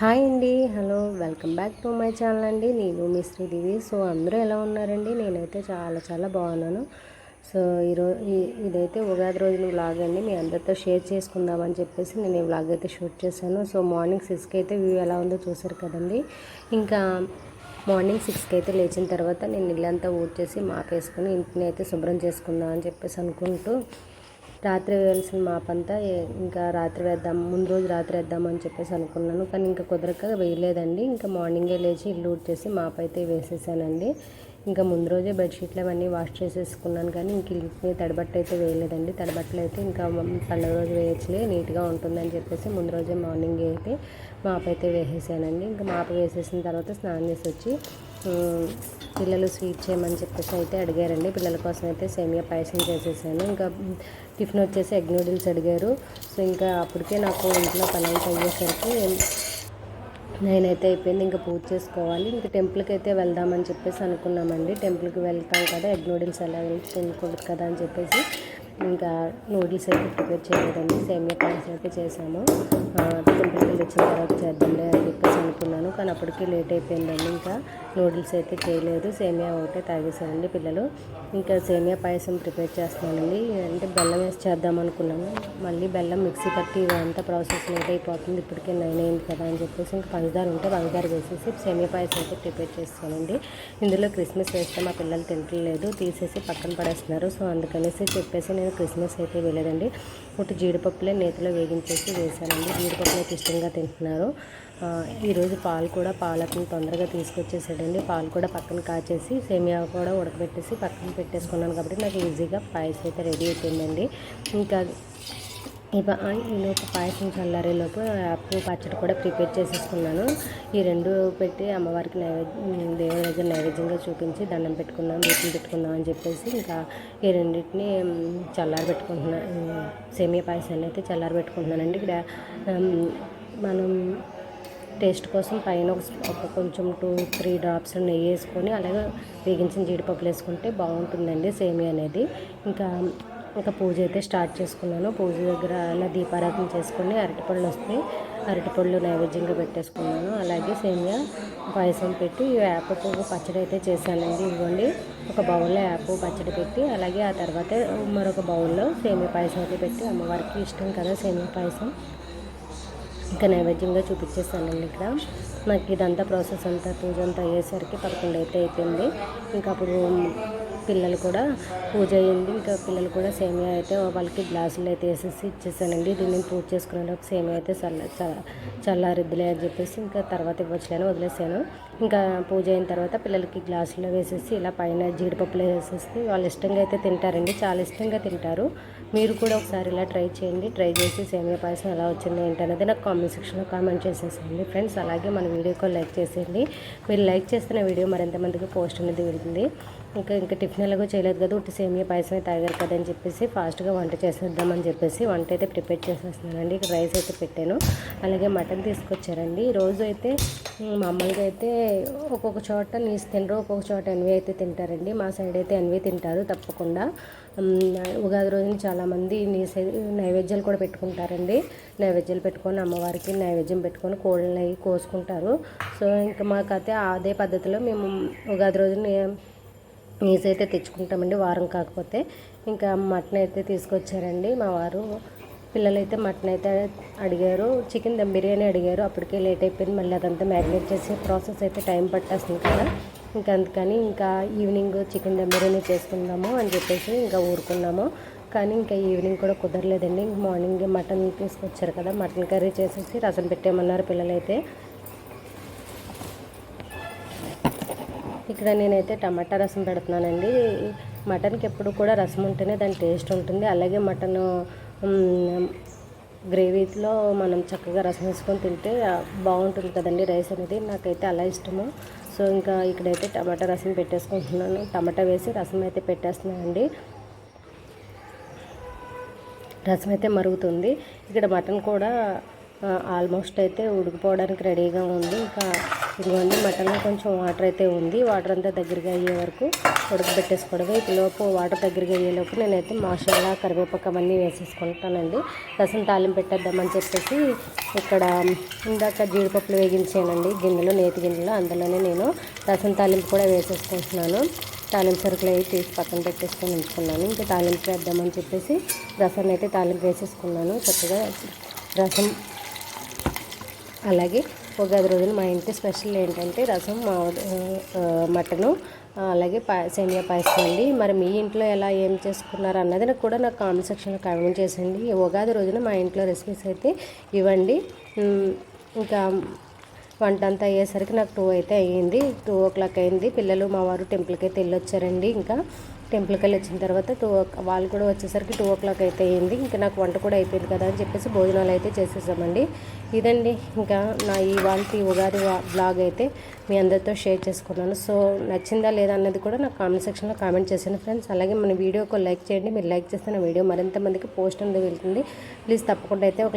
Hi అండి. Hello welcome back to my channel అండి. నేను మీ శ్రీదేవి. సో అందరూ ఎలా ఉన్నారండి? నేనైతే చాలా చాలా బాగున్నాను. సో ఈరోజు ఇదైతే ఉగాది రోజున వ్లాగ్ అండి. మీ అందరితో షేర్ చేసుకుందామని చెప్పేసి నేను ఈ వ్లాగ్ అయితే షూట్ చేశాను. సో మార్నింగ్ సిక్స్కి అయితే వ్యూ ఎలా ఉందో చూసారు కదండి. ఇంకా మార్నింగ్ సిక్స్కి అయితే లేచిన తర్వాత నేను ఇల్లంతా ఊడ్చేసి మాపేసుకొని ఇంటిని అయితే శుభ్రం చేసుకుందాం అని చెప్పేసి అనుకుంటూ రాత్రి వేయాల్సిన మాపంతా ఇంకా రాత్రి వేద్దాం ముందు రోజు రాత్రి వేద్దామని చెప్పేసి అనుకున్నాను. కానీ ఇంకా కుదరక వేయలేదండి. ఇంకా మార్నింగే లేచి ఇల్లు ఊడ్చేసి మాపైతే అయితే వేసేసానండి. ఇంకా ముందు రోజే బెడ్షీట్లు అవన్నీ వాష్ చేసేసుకున్నాను. కానీ ఇంక ఇంటిని తడబట్ట అయితే వేయలేదండి. తడబట్టలు అయితే ఇంకా పండుగ రోజు వేయచ్చులే నీట్గా ఉంటుందని చెప్పేసి ముందు రోజే మార్నింగ్ అయితే మాపైతే అయితే వేసేసానండి. ఇంకా మాప వేసేసిన తర్వాత స్నానం చేసి వచ్చి పిల్లలు స్వీట్ చేయమని చెప్పేసి అయితే అడిగారండి. పిల్లల కోసం అయితే సేమియా పాయసం చేసేసాను. ఇంకా టిఫిన్ వచ్చేసి ఎగ్ నూడిల్స్ అడిగారు. సో ఇంకా అప్పటికే నాకు ఇంట్లో పని అయ్యేసరికి నేనైతే అయిపోయింది. ఇంకా పూజ చేసుకోవాలి. ఇంకా టెంపుల్కి అయితే వెళ్దామని చెప్పేసి అనుకున్నామండి. టెంపుల్కి వెళ్తాం కదా ఎగ్ నూడిల్స్ ఎలా తినకూడదు కదా అని చెప్పేసి ఇంకా నూడిల్స్ అయితే ప్రిపేర్ చేయలేదండి. సేమియా పాయసం అయితే చేసాము. టెంపుల్కి వెళ్ళి వచ్చిన తర్వాత చేద్దాంలే అని చెప్పేసి అనుకున్నాను. కానీ అప్పటికి లేట్ అయిపోయిందండి ఇంకా. నూడిల్స్ అయితే చేయలేదు. సేమియా ఒకటే తాగేసారండి పిల్లలు. ఇంకా సేమియా పాయసం ప్రిపేర్ చేస్తున్నానండి. అంటే బెల్లం వేసి చేద్దాం అనుకున్నాను. మళ్ళీ బెల్లం మిక్సీ పట్టి ఇదంతా ప్రాసెస్ లేట్ అయిపోతుంది. ఇప్పటికే నైన్ అయింది కదా అని చెప్పేసి ఇంకా పంచదార ఉంటే పంచదార వేసేసి సేమియా పాయసం అయితే ప్రిపేర్ చేస్తానండి ఇందులో క్రిస్మస్ వేస్తే మా పిల్లలు తింటలేదు తీసేసి పక్కన పడేస్తున్నారు. సో అందుకనేసి చెప్పేసి నేను క్రిస్మస్ అయితే వెళ్ళేదండి ఒకటి జీడిపప్పులే నేతిలో వేగించేసి వేసానండి జీడిపప్పులు అయితే ఇష్టంగా తింటున్నారు. ఈరోజు పాలు కూడా పాలకుని తొందరగా తీసుకొచ్చేసాడండి. పాలు కూడా పక్కన కాచేసి సేమియా కూడా ఉడకబెట్టేసి పక్కన పెట్టేసుకున్నాను కాబట్టి నాకు ఈజీగా పాయసం అయితే రెడీ అయిపోయిందండి. ఇంకా ఈలోపు పాయసం చల్లారేలోపు అప్పు పచ్చడి కూడా ప్రిపేర్ చేసేసుకున్నాను. ఈ రెండు పెట్టి అమ్మవారికి నైవేద్యం దేవుడి దగ్గర నైవేద్యంగా చూపించి దండం పెట్టుకున్నాం దీపం పెట్టుకుందాం అని చెప్పేసి ఇంకా ఈ రెండింటిని చల్లారి పెట్టుకుంటున్నాను సేమియా పాయసాన్ని అయితే చల్లారి పెట్టుకుంటున్నానండి. ఇక్కడ మనం టేస్ట్ కోసం పైన ఒక కొంచెం టూ త్రీ డ్రాప్స్ నెయ్యి వేసుకొని అలాగే వేగించిన జీడిపప్పులు వేసుకుంటే బాగుంటుందండి సేమియా అనేది. ఇంకా ఇంకా పూజ అయితే స్టార్ట్ చేసుకున్నాను. పూజ దగ్గర అలా దీపారాధన చేసుకొని అరటిపళ్ళు వస్తే అరటిపళ్ళు నైవేద్యంగా పెట్టేసుకున్నాను. అలాగే సేమియా పాయసం పెట్టి వేప పువ్వు పచ్చడి అయితే చేశానండి. ఇవ్వండి ఒక బౌల్లో యాప్ పచ్చడి పెట్టి అలాగే ఆ తర్వాత మరొక బౌల్లో సేమియా పాయసం అయితే పెట్టి అమ్మవారికి ఇష్టం కదా సేమియా పాయసం. ఇంకా నైవేద్యంగా చూపించేసానండి ఇక్కడ. నాకు ఇదంతా ప్రాసెస్ అంతా పూజ అంతా అయ్యేసరికి పదకొండు అయితే అయిపోయింది. ఇంకా అప్పుడు పిల్లలు కూడా పూజ అయ్యింది. ఇంకా పిల్లలు కూడా సేమియా అయితే వాళ్ళకి గ్లాసులు అయితే వేసేసి ఇచ్చేసానండి. దీన్ని పూజ చేసుకున్నాను సేమియా అయితే చల్ల చల్లారిద్దులే అని చెప్పేసి ఇంకా తర్వాత ఇవ్వచ్చులేని వదిలేసాను. ఇంకా పూజ అయిన తర్వాత పిల్లలకి గ్లాసులో వేసేసి ఇలా పైన జీడిపప్పులు వేసేసి వాళ్ళు ఇష్టంగా అయితే తింటారండి. చాలా ఇష్టంగా తింటారు. మీరు కూడా ఒకసారి ఇలా ట్రై చేయండి. ట్రై చేసి సేమియా పాయసం ఎలా వచ్చింది ఏంటనేది నాకు కామెంట్ సెక్షన్లో కామెంట్ చేసేసేయండి. ఫ్రెండ్స్ అలాగే మన వీడియోకి లైక్ చేసేయండి. మీరు లైక్ చేస్తున్న వీడియో మరింతమందికి పోస్ట్ అనేది వెళ్తుంది. ఇంకా ఇంకా టిఫిన్ ఎలాగో చేయలేదు కదా ఉట్టి సేమియా పాయసమే తాగారు కదా అని చెప్పేసి ఫాస్ట్గా వంట చేసేద్దామని చెప్పేసి వంట అయితే ప్రిపేర్ చేసేస్తున్నానండి. ఇక్కడ రైస్ అయితే పెట్టాను. అలాగే మటన్ తీసుకొచ్చారండి. రోజు అయితే మామూలుగా అయితే ఒక్కొక్క చోట నీసు తినరు ఒక్కొక్క చోట ఎన్వి అయితే తింటారండి. మా సైడ్ అయితే ఎన్వి తింటారు తప్పకుండా. ఉగాది రోజున చాలామంది నీసే నైవేద్యాలు కూడా పెట్టుకుంటారండి. నైవేద్యాలు పెట్టుకొని అమ్మవారికి నైవేద్యం పెట్టుకొని కోళ్ళని కోసుకుంటారు. సో ఇంకా మాకైతే అదే పద్ధతిలో మేము ఉగాది రోజున నీస్ అయితే తెచ్చుకుంటామండి వారం కాకపోతే. ఇంకా మటన్ అయితే తీసుకొచ్చారండి మా వారు. పిల్లలైతే మటన్ అయితే అడిగారు చికెన్ దమ్ బిర్యానీ అడిగారు. అప్పటికే లేట్ అయిపోయింది మళ్ళీ అదంతా మ్యారినేట్ చేసే ప్రాసెస్ అయితే టైం పట్టేస్తుంది కదా. ఇంకా అందుకని ఇంకా ఈవినింగ్ చికెన్ దమ్ బిర్యానీ చేసుకుందాము అని చెప్పేసి ఇంకా ఊరుకున్నాము. కానీ ఇంకా ఈవినింగ్ కూడా కుదరలేదండి. ఇంక మార్నింగ్ మటన్ తీసుకొచ్చారు కదా మటన్ కర్రీ చేసేసి రసం పెట్టేయమన్నారు పిల్లలైతే. ఇక్కడ నేనైతే టమాటా రసం పెడుతున్నానండి. మటన్కి ఎప్పుడు కూడా రసం ఉంటేనే దాని టేస్ట్ ఉంటుంది. అలాగే మటన్ గ్రేవీలో మనం చక్కగా రసం వేసుకొని తింటే బాగుంటుంది కదండి రైస్ అనేది. నాకైతే అలా ఇష్టము. సో ఇంకా ఇక్కడైతే టమాటా రసం పెట్టేసుకుంటున్నాను. టమాటా వేసి రసం అయితే పెట్టేస్తున్నానండి. రసం అయితే మరుగుతుంది. ఇక్కడ మటన్ కూడా ఆల్మోస్ట్ అయితే ఉడికిపోవడానికి రెడీగా ఉంది. ఇంకా ఇదిగోండి మటన్లో కొంచెం వాటర్ అయితే ఉంది. వాటర్ అంతా దగ్గరగా అయ్యే వరకు ఉడకబెట్టేసుకోవడమే. ఈ లోపు వాటర్ దగ్గరగా అయ్యేలోపు నేనైతే మసాలా కరివేపాకు అవన్నీ వేసేసుకుంటానండి. రసం తాలింపు పెట్టేద్దామని చెప్పేసి ఇక్కడ ఇందాక జీడిపప్పులు వేగించానండి. గిన్నెలు నేతి గిన్నెలు అందులోనే నేను రసం తాలింపు కూడా వేసేసుకుంటున్నాను. తాలింపు సరుకులు అవి తీసి పక్కన పెట్టేసుకొని ఉంచుకున్నాను. ఇంకా తాలింపు వేద్దామని చెప్పేసి రసం అయితే తాలింపు వేసేసుకున్నాను. చక్కగా రసం అలాగే ఉగాది రోజున మా ఇంటి స్పెషల్ ఏంటంటే రసం మామిడి మటను అలాగే పా సేమియా పాయసం అండి. మరి మీ ఇంట్లో ఎలా ఏం చేసుకున్నారు అన్నది నాకు కూడా నాకు కామెంట్ సెక్షన్లో కామెంట్ చేసండి ఉగాది రోజున మా ఇంట్లో రెసిపీస్ అయితే ఇవ్వండి. ఇంకా వంట అంతా అయ్యేసరికి నాకు టూ అయితే అయ్యింది. టూ ఓ క్లాక్ అయింది పిల్లలు మా వారు టెంపుల్కి అయితే వెళ్ళొచ్చారండి ఇంకా. టెంపుల్కి వెళ్ళి వచ్చిన తర్వాత టూ వాళ్ళు కూడా వచ్చేసరికి టూ ఓ క్లాక్ అయితే అయింది ఇంకా నాకు వంట కూడా అయిపోయింది కదా అని చెప్పేసి భోజనాలు అయితే చేసేసామండి. ఇదండి ఇంకా నా ఈ వాళ్ళ ఉగాది బ్లాగ్ అయితే మీ అందరితో షేర్ చేసుకున్నాను. సో నచ్చిందా లేదా అన్నది కూడా నాకు కామెంట్ సెక్షన్లో కామెంట్ చేశాను ఫ్రెండ్స్. అలాగే మన వీడియోకి లైక్ చేయండి. మీరు లైక్ చేస్తే నా వీడియో మరింత మందికి పోస్ట్ అనేది వెళ్తుంది. ప్లీజ్ తప్పకుండా అయితే ఒక